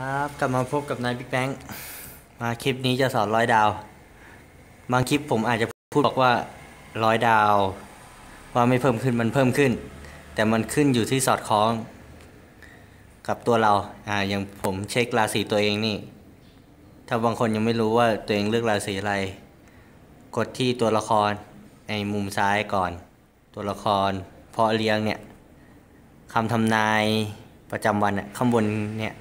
ครับกลับมาพบกับนายบิ๊กแบงค์มาคลิปนี้จะสอนร้อยดาว บางคลิปผมอาจจะพูดบอกว่าร้อยดาว ว่าไม่เพิ่มขึ้นมันเพิ่มขึ้น แต่มันขึ้นอยู่ที่สอดคล้อง กับตัวเราอ่าอย่างผมเช็คราศีตัวเองนี่ ถ้าบางคนยังไม่รู้ว่าตัวเองเลือกราศีอะไร กดที่ตัวละครในมุมซ้ายก่อน ตัวละครเพาะเลี้ยงเนี่ยคำทำนายประจำวันเนี่ยข้างบนเนี่ย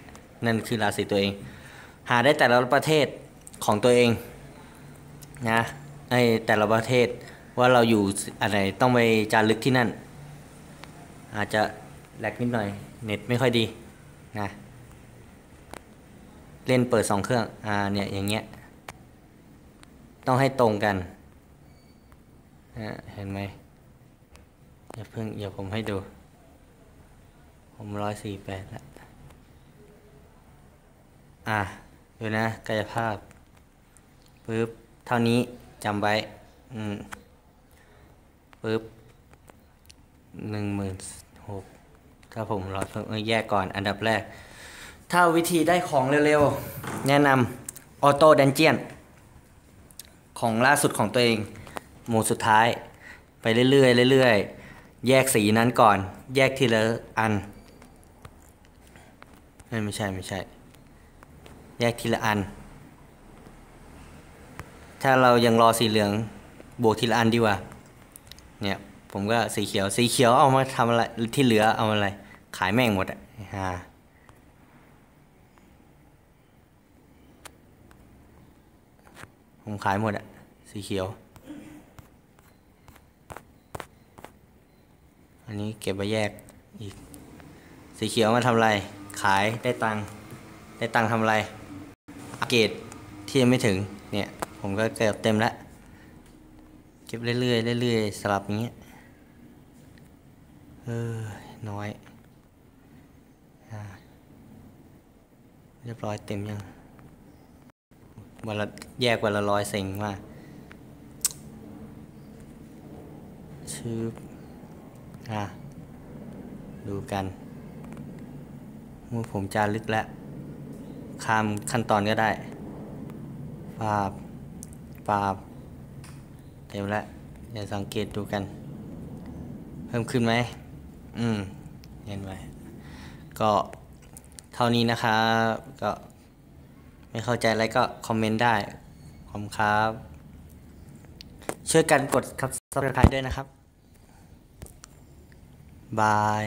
นั่นคือราศีตัวเอง หาได้แต่ละประเทศของตัวเองนะในแต่ละประเทศว่าเราอยู่อะไรต้องไปจารึกที่นั่น อาจจะแลกนิดหน่อยเน็ตไม่ค่อยดีนะเล่นเปิดสองเครื่องอ่าเนี่ยอย่างเงี้ยต้องให้ตรงกันนะเห็นไหมอย่าเพิ่งอย่าผมให้ดู ผมร้อยสี่แปดแล้ว อะดูนะ กายภาพปึ๊บเท่านี้จำไว้ อืมปึ๊บหนึ่งหมื่นหกถ้าผมร้อยเพิ่มแยกก่อนอันดับแรก ถ้าวิธีได้ของเร็วๆ แนะนำออโต้ดันเจียน ของล่าสุดของตัวเอง หมู่สุดท้าย ไปเรื่อยๆเรื่อยๆ แยกสีนั้นก่อน แยกทีละอัน ไม่ใช่ไม่ใช่ แยกทีละอัน ถ้าเรายังรอสีเหลืองบวกทีละอันดีกว่า เนี่ยผมก็สีเขียว สีเขียวเอามาทำอะไรที่เหลือเอามาอะไร ขายแม่งหมดอะฮะผมขายหมดอะสีเขียว อันนี้เก็บไว้แยกอีก สีเขียวมาทำอะไร ขายได้ตังค์ได้ตังค์ทำอะไร เกรดที่ยังไม่ถึงเนี่ยผมก็เก็บเต็มแล้วเก็บเรื่อยๆเรื่อยๆสลับอย่างเงี้ยเออน้อยอเรียบร้อยเต็มยังวันละแยกวันละร้อยเซ็งมากชื่ออะดูกันเมื่อผมจารึกแล้ว ข้ามขั้นตอนก็ได้ปาบปาบเต็มแล้วเดี๋ยวสังเกตดูกัน เพิ่มขึ้นไหม อืมเห็นไหมก็เท่านี้นะครับก็ไม่เข้าใจอะไรก็คอมเมนต์ได้ขอบคุณครับ ช่วยกันกดครับ subscribe ด้วยนะครับ บาย